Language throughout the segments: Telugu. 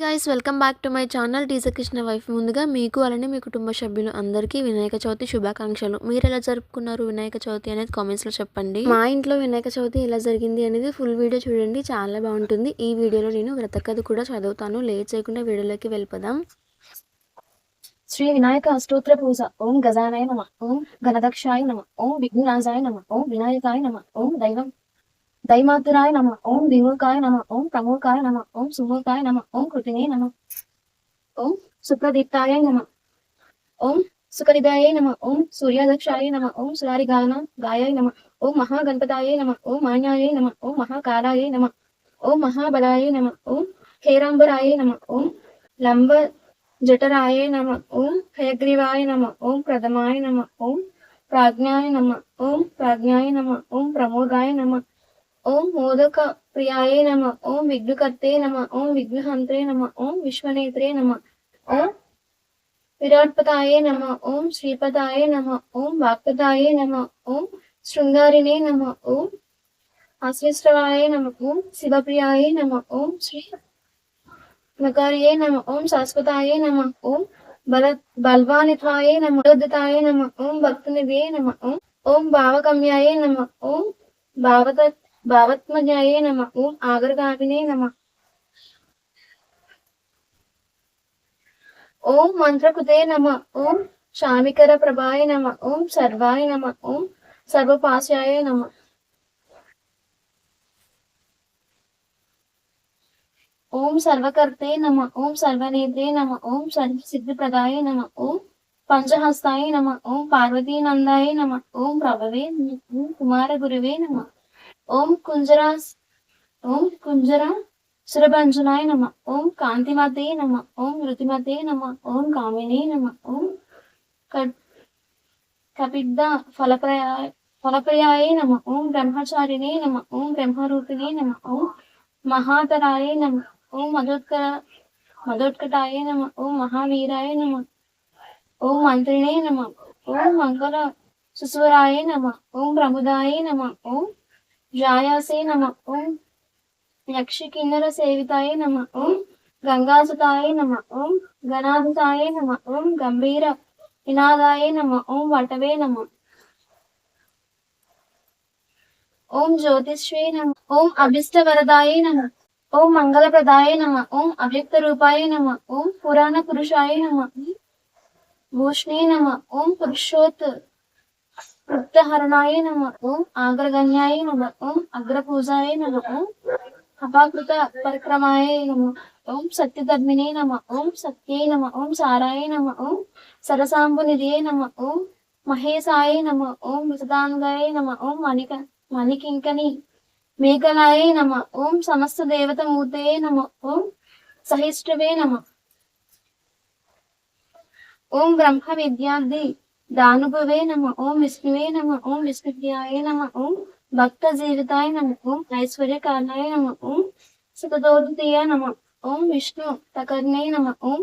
Guys welcome back to my channel teaser Krishna wife ముందుగా మీకు అలానే మీ కుటుంబ సభ్యులు అందరికీ వినాయక చవితి శుభాకాంక్షలు. మీరు ఎలా జరుపుకున్నారు వినాయక చవితి అనేది కామెంట్స్లో చెప్పండి. మా ఇంట్లో వినాయక చవితి ఎలా జరిగింది అనేది ఫుల్ వీడియో చూడండి చాలా బాగుంటుంది. ఈ వీడియోలో నేను వ్రతకథ కూడా చదువుతాను. లేట్ చేయకుండా వీడియోలోకి వెళ్ళిపోదాం. శ్రీ వినాయక అష్టోత్తర పూజ. ఓం గజానాయ నమ. ఓం గణదక్షాయ నమ. ఓం విఘ్నాజాయ నమ. ఓం వినాయకాయ నమ. ఓం దైవం. దైమాతురాయ నమ ఓం విమూకాయ నమ ఓం ప్రమోకాయ నమ ఓం సుమూకాయ నమ ఓం కృతినే నమ ఓం సుప్రదీప్తాయ నమ ఓం సుఖనిదాయ నమ ఓం సూర్యాదక్షాయ నమ ఓం సురారిగాన గాయాయ నమ ఓం మహాగణపతాయ నమ ఓం మాన్యాయ నమ ఓం మహాకాలాయ నమ ఓం మహాబలాయ నమ ఓం హేరాంబరాయ నమ ఓం లంబ జఠరాయ నమ ఓం హయగ్రీవాయ నమ ఓం ప్రథమాయ నమ ఓం ప్రాజ్ఞాయ నమ ఓం ప్రాజ్ఞాయ నమ ఓం ప్రమోదాయ నమ ఓం మోదక ప్రియాయ నమ ఓం విఘ్నకర్తే నమ ఓం విఘ్నహంత్రే నమ ఓం విశ్వనేత్రే నమ ఓం విరాట్పతాయ నమ ఓం శ్రీపదాయ నమ ఓం వాక్పదాయ నమ ఓం శృంగారిణే నమ ఓం ఆశ్రేష్టవాయ నమ ఓం శివప్రియాయ నమ ఓం శ్రీ నకార్యే నమ ఓం శాశ్వతాయ నమ ఓం బల బల్వానిత్వాయ నమ ఉద్ధతాయ నమ ఓం భక్తునిదే నమ ఓం ఓం భావగమ్యాయ నమ ఓం భావత భావత్మజాయే నమ ఓం ఆగరగామినే నమ ఓం మంత్రకుదే నమ ఓం శామికర ప్రభాయ నమ ఓం సర్వాయ నమ ఓం సర్వపాశాయ నమ ఓం సర్వకర్తే నమ ఓం సర్వనేత్రే నమ ఓం సర్వసిద్ధిప్రదాయ నమ ఓం పంచహస్తాయ నమ ఓం పార్వతీనందాయ నమ ఓం ప్రభవే ఓం కుమార గురువే నమ ఓం కుంజరా ఓం కుంజర సురభంజనాయ నమ ఓం కాంతిమాతే నమ ఓం ఋతిమతే నమ ఓం కామినే నమ ఓం కపిద్ద ఫలప్రయాయ ఫలప్రియాయ నమ ఓం బ్రహ్మచారిణే నమ ఓం బ్రహ్మరూపిణే నమ ఓం మహాతరాయ నమ ఓం మధోత్కర మధోత్కటాయ నమ ఓం మహావీరాయ నమ ఓం మంత్రిణే నమ ఓం మంగళ సుస్వరాయ నమ ఓం ప్రముదాయ నమ ఓం జాయాసే నమ ఓం. యక్ష కిన్నర సేవితాయే నమ ఓం. గంగాసుతాయే నమ ఓం. గణాధుతాయే నమ ఓం. గంభీర వినాదాయ నమ ఓం. వటవే నమ. ఓం జ్యోతిష్వే నమ. ఓం అభిష్టవరదాయ నమ. ఓం మంగళప్రదాయ నమ. ఓం అవ్యక్త రూపాయ నమ. ఓం పురాణ పురుషాయ నమ. భూష్ణే నమ. ఓం పురుషోత్ వృత్తహరణాయ నమకు ఆగ్రగణ్యాయ నమకు అగ్రపూజాయ నమకు అపాకృత పరిక్రమాయ నమ ఓం సత్యధర్మినే నమ ఓం సత్యే నమ ఓం సారాయ నమ ఓం సరసాంబునిధియే నమ ఓం మహేశాయ నమ ఓం మృతదాంగాయ నమ ఓం మణిక మణికింకని మేఘలాయ నమ ఓం సమస్త దేవత మూర్తయే నమ ఓం సహిష్ఠవే నమ. ఓం బ్రహ్మ విద్యార్థి దానుభవే నమ ఓం విష్ణువే నమ ఓం విష్ణుప్రియాయ నమ ఓం భక్త జీవితాయ నమ ఓం ఐశ్వర్య కారణాయ నమ ఓం సుఖదోదయ నమ ఓం విష్ణు తకర్ణే నమ ఓం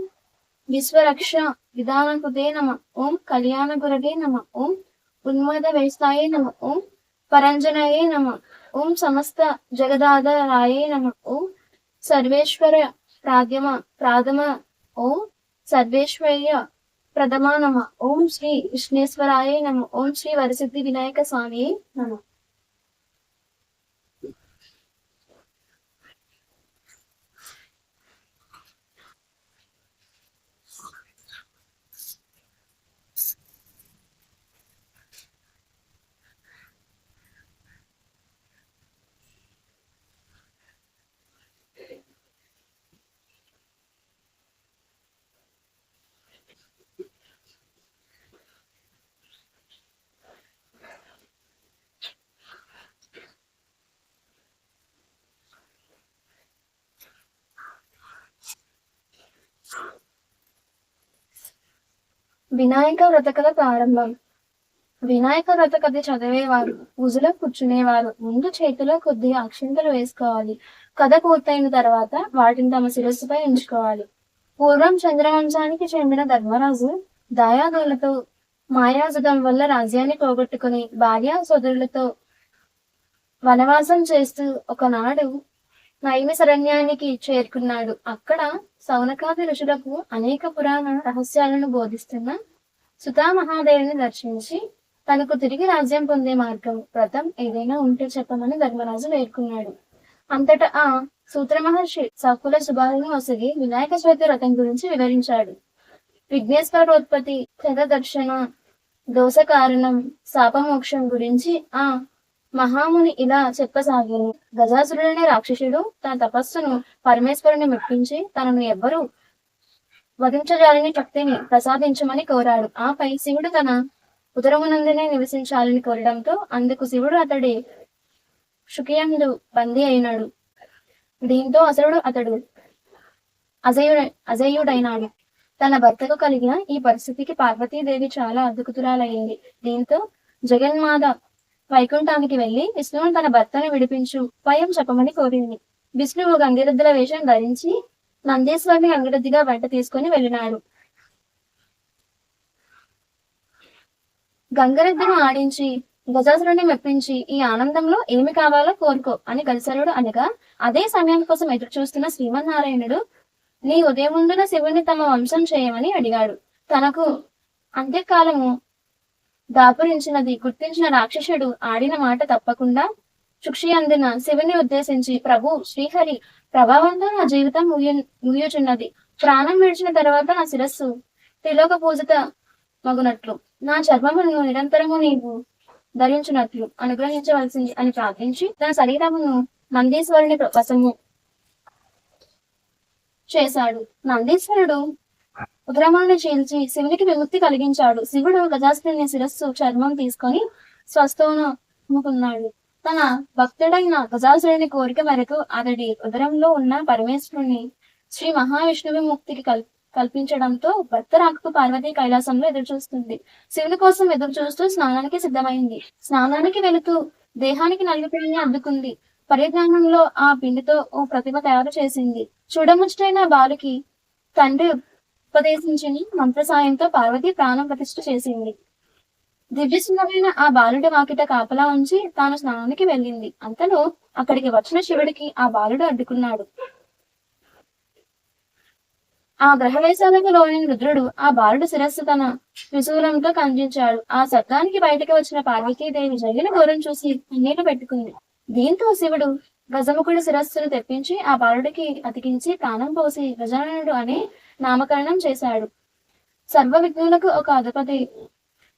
విశ్వరక్ష విధానకుదే నమ ఓం కళ్యాణ గురగే నమ ఓం ఉన్మద వ్యవస్థాయ నమ ఓం పరంజనయే నమ ఓం సమస్త జగదాధారాయే నమ ఓం సర్వేశ్వర ప్రాథమ ప్రాథమ ఓం సర్వేశ్వర్య ప్రథమా నమ. ఓం శ్రీ విష్ణేశ్వరాయ నమ. ఓం శ్రీ వరసిద్ధి వినాయక స్వామి నమ. వినాయక వ్రతకథ ప్రారంభం. వినాయక వ్రత కథ చదివేవారు పూజలో కూర్చునేవారు ముందు చేతిలో కొద్దిగా అక్షింతలు వేసుకోవాలి. కథ పూర్తయిన తర్వాత వాటిని తమ శిరస్సుపై ఉంచుకోవాలి. పూర్వం చంద్రవంశానికి చెందిన ధర్మరాజు దయాదులతో మాయాజుగం వల్ల రాజ్యాన్ని పోగొట్టుకుని భార్య సోదరులతో వనవాసం చేస్తూ ఒకనాడు నైమిశరణ్యానికి చేరుకున్నాడు. అక్కడ సౌనకాది ఋషులకు అనేక పురాణ రహస్యాలను బోధిస్తున్న సుతామహాదేవిని దర్శించి తనకు తిరిగి రాజ్యం పొందే మార్గం వ్రతం ఏదైనా ఉంటే చెప్పమని ధర్మరాజు వేడుకున్నాడు అంతటా ఆ సూత్ర మహర్షి సకుల శుభాలను ఒసగి వినాయక చవితి వ్రతం గురించి వివరించాడు. విఘ్నేశ్వరోత్పత్తి తెగ దర్శన దోష కారణం శాపమోక్షం గురించి ఆ మహాముని ఇలా చెప్పసాగాను గజాసురుడనే రాక్షసుడు తన తపస్సును పరమేశ్వరుని మెప్పించి తనను ఎవ్వరూ వధించజాలని శక్తిని ప్రసాదించమని కోరాడు. ఆపై శివుడు తన ఉదరమునందునే నివసించాలని కోరడంతో అందుకు శివుడు అతడి శుకియందు బందీ అయినాడు. దీంతో అసలుడు అతడు అజయుడ అజయుడైనాడు. తన భర్తకు కలిగిన ఈ పరిస్థితికి పార్వతీదేవి చాలా అద్భుతురాలయ్యింది దీంతో జగన్మాత వైకుంఠానికి వెళ్ళి విష్ణువును తన భర్తను విడిపించు భయం చెప్పమని కోరింది. విష్ణువు గంగిరద్దుల వేషం ధరించి నందీశ్వరుని గంగిరద్దిగా వెంట తీసుకుని వెళ్ళినాడు. గంగరెద్దును ఆడించి గజాసురుని మెప్పించి ఈ ఆనందంలో ఏమి కావాలో కోరుకో అని గజసరుడు అనగా అదే సమయం కోసం ఎదురు చూస్తున్న శ్రీమన్నారాయణుడు నీ ఉదయముందున శివుని తమ వంశం చేయమని అడిగాడు. తనకు అంత్యకాలము దాపురించినది గుర్తించిన రాక్షసుడు ఆడిన మాట తప్పకుండా శుక్షి అందిన శివుని ఉద్దేశించి ప్రభు శ్రీహరి ప్రభావంతో నా జీవితం ముగి ముగియుచున్నది. ప్రాణం విడిచిన తర్వాత నా శిరస్సు త్రిలోక పూజిత మగునట్లు. నా చర్మమును నిరంతరము నీవు ధరించినట్లు అనుగ్రహించవలసింది అని ప్రార్థించి తన శరీరమును నందీశ్వరుని వశము చేశాడు. నందీశ్వరుడు ఉగ్రమాలను చీల్చి శివునికి విముక్తి కలిగించాడు. శివుడు గజాస్త్రిని శిరస్సు చర్మం తీసుకొని స్వస్థముకున్నాడు తన భక్తుడైన గజాసురుని కోరిక మేరకు అతడి ఉదరంలో ఉన్న పరమేశ్వరుని శ్రీ మహావిష్ణువి ముక్తికి కల్ కల్పించడంతో భర్త రాకకు పార్వతి కైలాసంలో ఎదురు చూస్తుంది శివుని కోసం ఎదురు చూస్తూ స్నానానికి సిద్ధమైంది. స్నానానికి వెళుతూ దేహానికి నలుగు అందుకుంది. పరిజ్ఞానంలో ఆ పిండితో ఓ ప్రతిమ తయారు చేసింది. చూడముచ్చటైన బాలుకి తండ్రి ఉపదేశించని మంత్ర సాయంతో పార్వతి ప్రాణం ప్రతిష్ఠ చేసింది. దివ్యసుందమైన ఆ బాలుడి వాకిట కాపలా ఉంచి తాను స్నానానికి వెళ్ళింది. అంతలో అక్కడికి వచ్చిన శివుడికి ఆ బాలుడు అడ్డుకున్నాడు. ఆ గ్రహవేశాలకు లోని రుద్రుడు ఆ బాలుడు శిరస్సు తన త్రిశూలంతో కందించాడు. ఆ శబ్దానికి బయటకు వచ్చిన పార్వతీదేవి జరిగిన ఘోరం చూసి కన్నీళ్ళు పెట్టుకుంది. దీంతో శివుడు గజముఖుడి శిరస్సును తెప్పించి ఆ బాలుడికి అతికించి ప్రాణం పోసి గజాననుడు అనే నామకరణం చేశాడు. సర్వ విఘ్నులకు ఒక అధిపతి.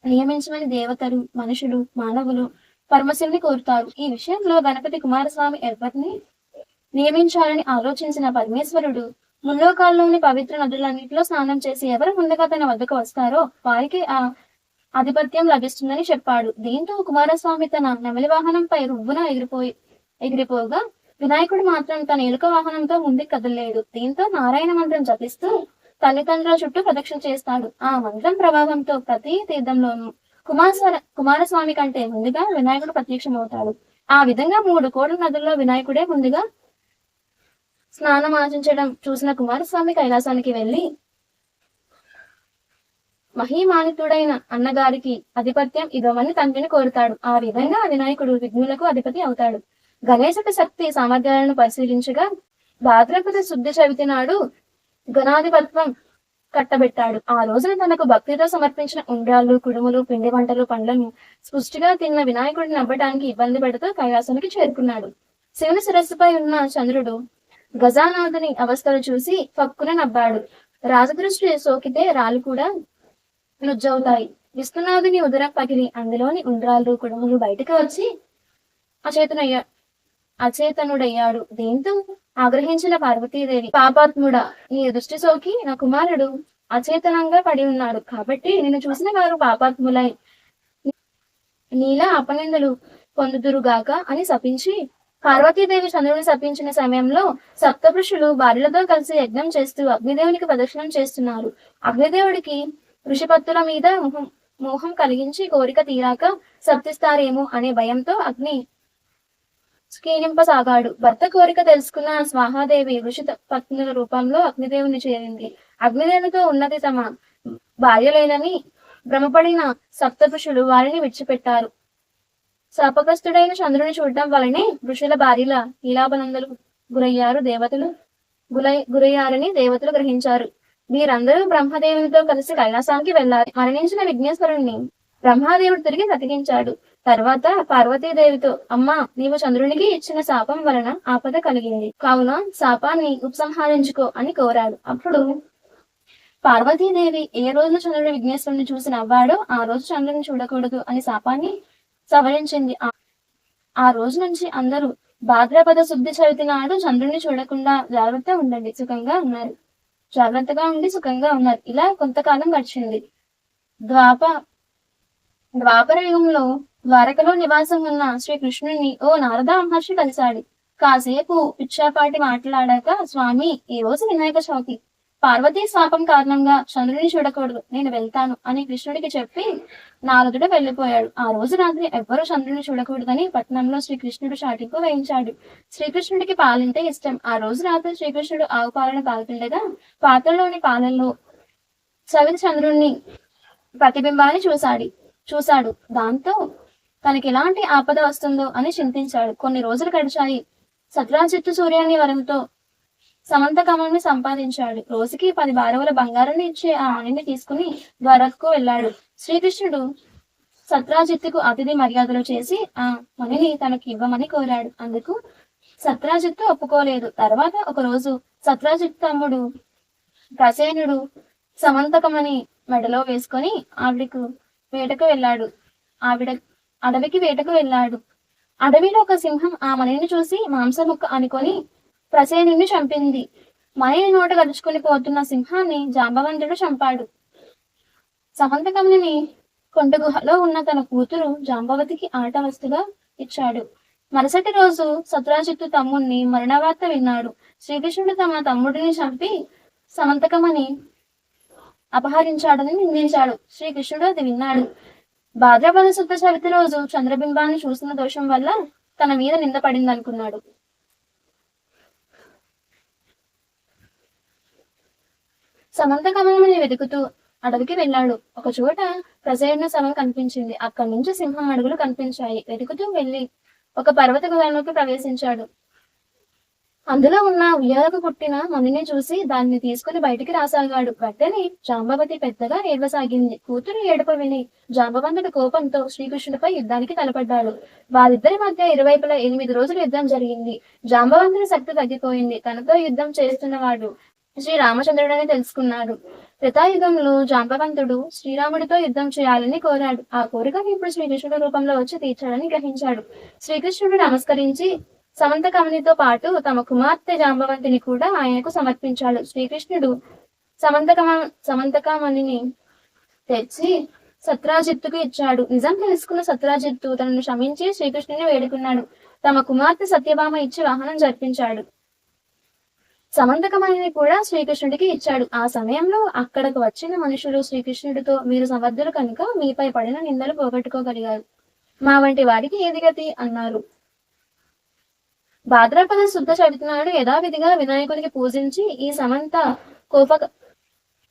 నియమించమని దేవతలు మనుషులు మానవులు పరమశివుని కోరుతారు. ఈ విషయంలో గణపతి కుమారస్వామి ఎవరిని నియమించాలని ఆలోచించిన పరమేశ్వరుడు ముల్లోకాల్లోని పవిత్ర నదులన్నింటిలో స్నానం చేసి ఎవరు ముందుగా తన వద్దకు వస్తారో వారికి ఆ ఆధిపత్యం లభిస్తుందని చెప్పాడు. దీంతో కుమారస్వామి తన నెమలి వాహనంపై రువ్వున ఎగిరిపోయి ఎగిరిపోగా వినాయకుడు మాత్రం తన ఎలుక వాహనంతో ముందుకు కదలలేదు దీంతో నారాయణ మంత్రం జపిస్తూ తల్లిదండ్రుల చుట్టూ ప్రదక్షిణ చేస్తాడు. ఆ మంత్రం ప్రభావంతో ప్రతి తీర్థంలోనూ కుమార కుమారస్వామి కంటే ముందుగా వినాయకుడు ప్రత్యక్షమవుతాడు. ఆ విధంగా మూడు కోట్ల నదుల్లో వినాయకుడే ముందుగా స్నానం ఆచరించడం చూసిన కుమారస్వామి కైలాసానికి వెళ్ళి మహిమానితుడైన అన్నగారికి ఆధిపత్యం ఇవ్వమని తండ్రిని కోరుతాడు. ఆ విధంగా వినాయకుడు విఘ్నులకు అధిపతి అవుతాడు. గణేశుడి శక్తి సామర్థ్యాలను పరిశీలించగా భాద్రపద శుద్ధి చవితి నాడు గణాధిపత్వం కట్టబెట్టాడు. ఆ రోజున తనకు భక్తితో సమర్పించిన ఉండ్రాళ్ళు కుడుములు పిండి వంటలు పండ్లను స్పృష్టిగా తిన్న వినాయకుడిని నవ్వడానికి ఇబ్బంది పెడుతూ కైలాసానికి చేరుకున్నాడు. శివుని శిరస్సుపై ఉన్న చంద్రుడు గజానాథుని అవస్థలు చూసి పక్కున నవ్వాడు. రాజదృష్టి సోకితే రాళ్ళు కూడా నుజ్జవుతాయి. విష్ణునాథుని ఉదరం పగిలి అందులోని ఉండ్రాళ్ళు కుడుములు బయటకు వచ్చి అచేతనయ్యా అచేతనుడయ్యాడు. దీంతో? ఆగ్రహించిన పార్వతీదేవి. పాపాత్ముడా నీ దృష్టి సోకి నా కుమారుడు అచేతనంగా పడి ఉన్నాడు. కాబట్టి నిన్ను చూసిన వారు పాపాత్ములై. నీలా అపనిందలు పొందుదురుగాక అని శపించి పార్వతీదేవి చంద్రుని శపించిన సమయంలో సప్తపురుషులు భార్యలతో కలిసి యజ్ఞం చేస్తూ అగ్నిదేవునికి ప్రదక్షిణం చేస్తున్నారు. అగ్నిదేవుడికి ఋషిపత్తుల మీద మోహం మోహం కలిగించి కోరిక తీరాక శప్తిస్తారేమో అనే భయంతో అగ్ని క్షీణింపసాగాడు భర్త కోరిక తెలుసుకున్న స్వాహాదేవి ఋషి పత్నుల రూపంలో అగ్నిదేవుని చేరింది. అగ్నిదేవునితో ఉన్నది తమ భార్యలేనని భ్రమపడిన సప్తపురుషులు వారిని విడిచిపెట్టారు. శాపగ్రస్తుడైన చంద్రుని చూడటం వలనే ఋషుల భార్యల లీలాబనందలు గురయ్యారు దేవతలు గురై గురయ్యారని దేవతలు గ్రహించారు. వీరందరూ బ్రహ్మదేవునితో కలిసి కైలాసానికి వెళ్ళారు. మరణించిన విఘ్నేశ్వరుణ్ణి బ్రహ్మదేవుడు తిరిగి బ్రతికించాడు తర్వాత పార్వతీదేవితో అమ్మా నీవు చంద్రునికి ఇచ్చిన శాపం వలన ఆపద కలిగింది. కావున శాపాన్ని ఉపసంహరించుకో అని కోరాడు. అప్పుడు పార్వతీదేవి ఏ రోజున చంద్రుడు విఘ్నేశ్వరుని చూసి నవ్వాడో ఆ రోజు చంద్రుని చూడకూడదు అని శాపాన్ని సవరించింది. ఆ- ఆ రోజు నుంచి అందరూ భాద్రపద శుద్ధి చవితి నాడు చంద్రుని చూడకుండా జాగ్రత్త ఉండండి సుఖంగా ఉన్నారు. జాగ్రత్తగా ఉండి సుఖంగా ఉన్నారు. ఇలా కొంతకాలం గడిచింది. ద్వాప ద్వాపర యుగంలో ద్వారకలో నివాసం ఉన్న శ్రీకృష్ణుని ఓ నారద మహర్షి కలిశాడు. కాసేపు పిచ్చాపాటి మాట్లాడాక స్వామి ఈ రోజు వినాయక చవితి. పార్వతీ శాపం కారణంగా చంద్రుని చూడకూడదు. నేను వెళ్తాను అని కృష్ణుడికి చెప్పి నారదుడు వెళ్ళిపోయాడు. ఆ రోజు రాత్రి ఎవ్వరూ చంద్రుని చూడకూడదని పట్టణంలో శ్రీకృష్ణుడు చాటింపు వేయించాడు. శ్రీకృష్ణుడికి పాలంటే ఇష్టం. ఆ రోజు రాత్రి శ్రీకృష్ణుడు ఆవు పాలను పాల్తుండగా పాత్రలోని పాలల్లో చవితి చంద్రుణ్ణి ప్రతిబింబాన్ని చూశాడు. చూశాడు. దాంతో తనకి ఎలాంటి ఆపద వస్తుందో అని చింతించాడు. కొన్ని రోజులు గడిచాయి. సత్రాజిత్తు సూర్యాని వరంతో సమంత కమల్ని సంపాదించాడు. రోజుకి పది బారవుల బంగారాన్ని ఇచ్చే ఆ మణిని తీసుకుని ద్వారకకు వెళ్ళాడు. శ్రీకృష్ణుడు సత్రాజిత్తుకు అతిథి మర్యాదలు చేసి ఆ మణిని తనకి ఇవ్వమని కోరాడు. అందుకు సత్రాజిత్తు ఒప్పుకోలేదు. తర్వాత ఒక రోజు సత్రాజిత్తు తమ్ముడు ప్రసేనుడు సమంతకమని మెడలో వేసుకొని ఆవిడకు వేటకు వెళ్ళాడు. ఆవిడ అడవికి వేటకు వెళ్ళాడు. అడవిలో ఒక సింహం ఆ మనిని చూసి మాంసముక్క అనుకొని ప్రసేనుని చంపింది. మనిని నోట గడుచుకుని పోతున్న సింహాన్ని జాంబవంతుడు చంపాడు. సమంతకమని కొండ గుహలో ఉన్న తన కూతురు జాంబవతికి ఆట వస్తుగా ఇచ్చాడు. మరుసటి రోజు సత్రాజిత్తు తమ్ముణ్ణి మరణవార్త విన్నాడు. శ్రీకృష్ణుడు తమ తమ్ముడిని చంపి సమంతకమని అపహరించాడని నిందించాడు. శ్రీకృష్ణుడు అది విన్నాడు. భాద్రపద శుద్ధ చవితి రోజు చంద్రబింబాన్ని చూసిన దోషం వల్ల తన మీద నింద పడింది అనుకున్నాడు సమంత కమలమని వెతుకుతూ అడవికి వెళ్ళాడు. ఒక చోట ప్రజయన శవం కనిపించింది. అక్కడి నుంచి సింహం అడుగులు కనిపించాయి. వెతుకుతూ వెళ్ళి ఒక పర్వత గుహలోకి ప్రవేశించాడు. అందులో ఉన్న ఉయ్యాలకు పుట్టిన మణిని చూసి దాన్ని తీసుకుని బయటికి రాసాగాడు. వెంటనే జాంబవతి పెద్దగా ఏడవసాగింది. కూతురు ఏడుపు విని జాంబవంతుడు కోపంతో శ్రీకృష్ణుడిపై యుద్ధానికి తలపడ్డాడు. వారిద్దరి మధ్య ఇరువైపులా ఎనిమిది రోజులు యుద్ధం జరిగింది. జాంబవంతుడి శక్తి తగ్గిపోయింది. తనతో యుద్ధం చేస్తున్నవాడు శ్రీ రామచంద్రుడని తెలుసుకున్నాడు. త్రేతాయుగంలో జాంబవంతుడు శ్రీరాముడితో యుద్ధం చేయాలని కోరాడు. ఆ కోరికను ఇప్పుడు శ్రీకృష్ణుడు రూపంలో వచ్చి తీర్చాడని గ్రహించాడు. శ్రీకృష్ణుడు నమస్కరించి సమంతకమణితో పాటు తమ కుమార్తె జాంబవంతిని కూడా ఆయనకు సమర్పించాడు శ్రీకృష్ణుడు. సమంతకమ సమంతకమణిని తెచ్చి సత్రాజిత్తుకు ఇచ్చాడు. నిజం తెలుసుకున్న సత్రాజిత్తు తనను క్షమించి శ్రీకృష్ణుని వేడుకున్నాడు. తమ కుమార్తె సత్యభామ ఇచ్చి వాహనం జరిపించాడు. సమంతకమణిని కూడా శ్రీకృష్ణుడికి ఇచ్చాడు. ఆ సమయంలో అక్కడకు వచ్చిన మనుషులు శ్రీకృష్ణుడితో మీరు సమర్థులు కనుక మీపై పడిన నిందలు పోగొట్టుకోగలిగారు. మా వంటి వారికి ఏది గతి? అన్నారు. భాద్రపద శుద్ధ చవితి నాడు యథావిధిగా వినాయకునికి పూజించి ఈ సమంత కోప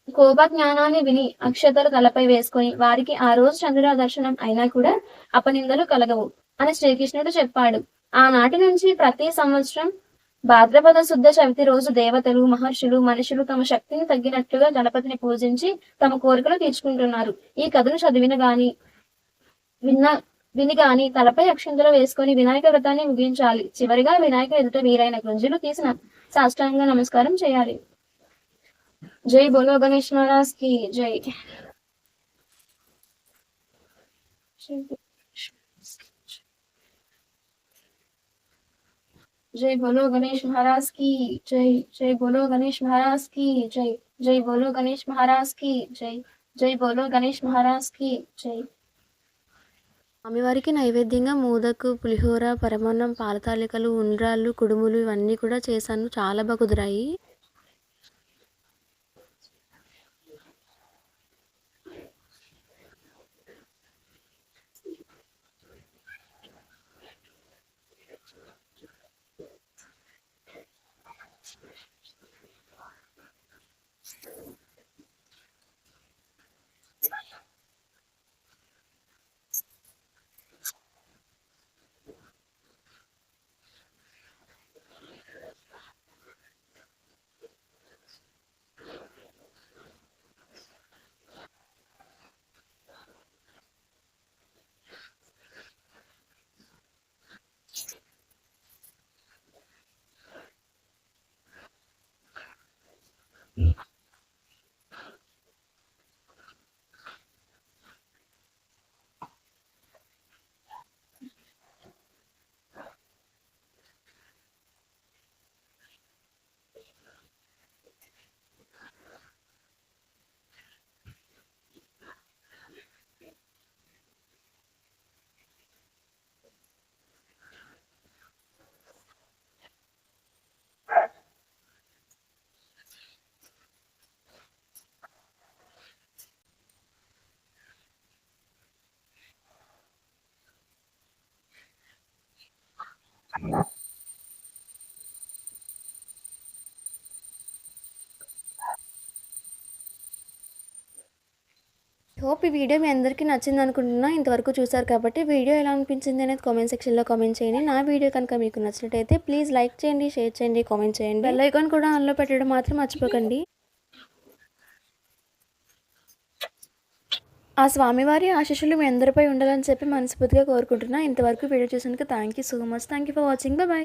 కోప జ్ఞానాన్ని విని అక్షతలు తలపై వేసుకొని వారికి ఆ రోజు చంద్రుడ దర్శనం అయినా కూడా అపనిందలు కలగవు అని శ్రీకృష్ణుడు చెప్పాడు. ఆనాటి నుంచి ప్రతి సంవత్సరం భాద్రపద శుద్ధ చవితి రోజు దేవతలు మహర్షులు మనుషులు తమ శక్తిని తగ్గినట్లుగా గణపతిని పూజించి తమ కోరికలు తీర్చుకుంటున్నారు. ఈ కథను చదివిన గాని విన్న విని గాని తలపై అక్షింతలు వేసుకుని వినాయక వ్రతాన్ని ముగించాలి. చివరిగా వినాయక ఎదుట వీరైన గుంజులు తీసిన సాష్టాంగ నమస్కారం చేయాలి. జై బోలో గణేష్ మహారాజ్కి జై జై బోలో గణేష్ మహారాజ్కి జై. జై బోలో గణేష్ మహారాజ్కి జై. జై బోలో గణేష్ మహారాజ్కి జై. జై బోలో గణేష్ మహారాజ్కి జై. స్వామివారికి నైవేద్యంగా మోదకు పులిహోర పరమాన్నం పాలతాలికలు ఉండ్రాళ్ళు కుడుములు ఇవన్నీ కూడా చేశాను. చాలా బాగా కుదిరాయి. హోప్ ఈ వీడియో మీ అందరికీ నచ్చింది అనుకుంటున్నా. ఇంతవరకు చూసారు కాబట్టి వీడియో ఎలా అనిపించింది అనేది కామెంట్ సెక్షన్లో కామెంట్ చేయండి. నా వీడియో కనుక మీకు నచ్చినట్టయితే ప్లీజ్ లైక్ చేయండి షేర్ చేయండి కామెంట్ చేయండి. బెల్ ఐకాన్ కూడా ఆన్లో పెట్టడం మాత్రం మర్చిపోకండి. ఆ స్వామివారి ఆశీస్సులు మీ అందరిపై ఉండాలని చెప్పి మనస్ఫూర్తిగా కోరుకుంటున్నా. ఇంతవరకు వీడియో చూసినందుకు thank you so much thank you for watching bye